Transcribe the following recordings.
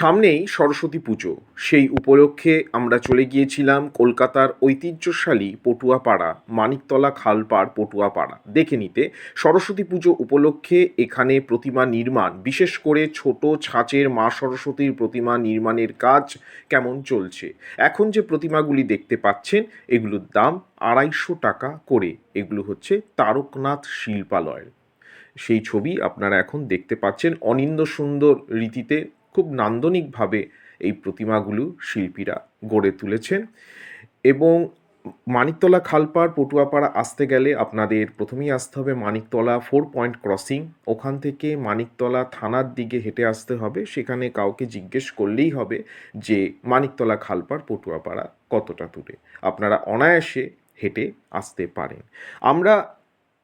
সামনেই সরস্বতী পুজো। সেই উপলক্ষে আমরা চলে গিয়েছিলাম কলকাতার ঐতিহ্যশালী পটুয়াপাড়া, মানিকতলা খালপাড় পটুয়াপাড়া। দেখে নিতে সরস্বতী পুজো উপলক্ষে এখানে প্রতিমা নির্মাণ, বিশেষ করে ছোট ছাঁচের মা সরস্বতীর প্রতিমা নির্মাণের কাজ কেমন চলছে। এখন যে প্রতিমাগুলি দেখতে পাচ্ছেন, এগুলোর দাম আড়াইশো টাকা করে। এগুলো হচ্ছে তারকনাথ শিল্পালয়ের। সেই ছবি আপনারা এখন দেখতে পাচ্ছেন অনিন্দ সুন্দর রীতিতে খুব নান্দনিকভাবে এই প্রতিমাগুলো শিল্পীরা গড়ে তুলেছেন এবং মানিকতলা খালপাড়, পটুয়াপাড়া আসতে গেলে আপনাদের প্রথমেই আসতে হবে মানিকতলা ফোর পয়েন্ট ক্রসিং। ওখান থেকে মানিকতলা থানার দিকে হেঁটে আসতে হবে। সেখানে কাউকে জিজ্ঞেস করলেই হবে যে মানিকতলা খালপাড়, পটুয়াপাড়া কতটা দূরে। আপনারা অনায়াসে হেঁটে আসতে পারেন। আমরা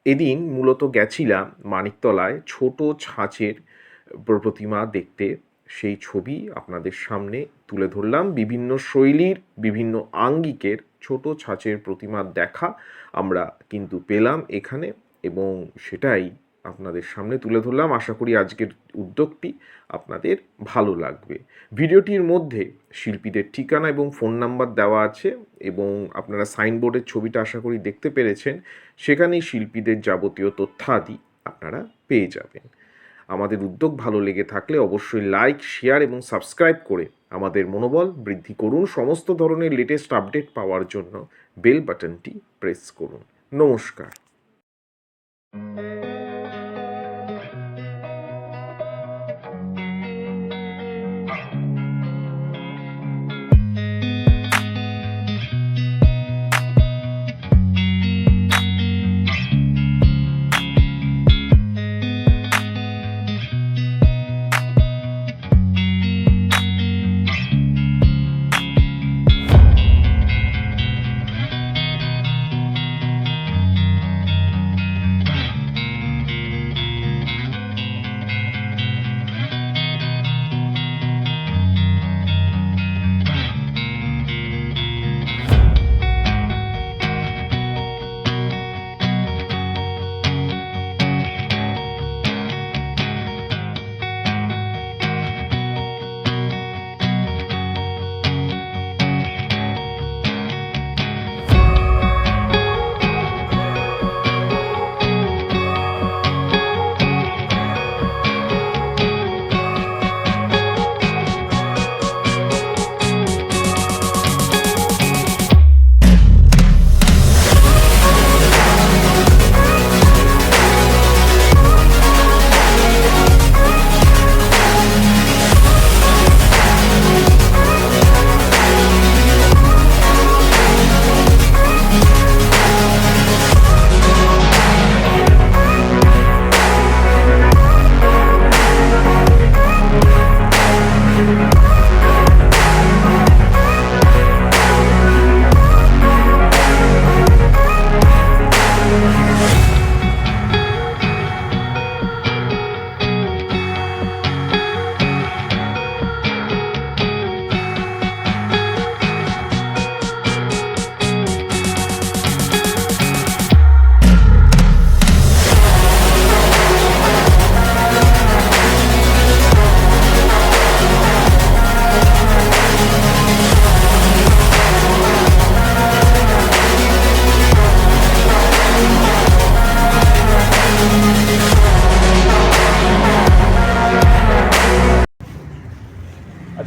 এদিন মূলত গেছিলাম মানিকতলায় ছোট ছাঁচের প্রতিমা দেখতে। সেই ছবি আপনাদের সামনে তুলে ধরলাম। বিভিন্ন শৈলীর, বিভিন্ন আঙ্গিকের ছোট ছাঁচের প্রতিমার দেখা আমরা কিন্তু পেলাম এখানে এবং সেটাই আপনাদের সামনে তুলে ধরলাম। আশা করি আজকের উদ্যোগটি আপনাদের ভালো লাগবে। ভিডিওটির মধ্যে শিল্পীদের ঠিকানা এবং ফোন নাম্বার দেওয়া আছে এবং আপনারা সাইনবোর্ডের ছবিটা আশা করি দেখতে পেরেছেন। সেখানেই শিল্পীদের যাবতীয় তথ্যাদি আপনারা পেয়ে যাবেন। আমাদের উদ্যোগ ভালো লেগে থাকলে অবশ্যই লাইক শেয়ার এবং সাবস্ক্রাইব করে আমাদের মনোবল বৃদ্ধি করুন সমস্ত ধরনের লেটেস্ট আপডেট পাওয়ার জন্য বেল বাটনটি প্রেস করুন। নমস্কার।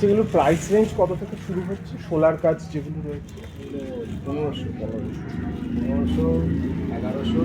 আচ্ছা এগুলো প্রাইস রেঞ্জ কত থেকে শুরু হচ্ছে? সোলার কাজ যেগুলো রয়েছে? পনেরোশো পনেরোশো পনেরোশো, এগারোশো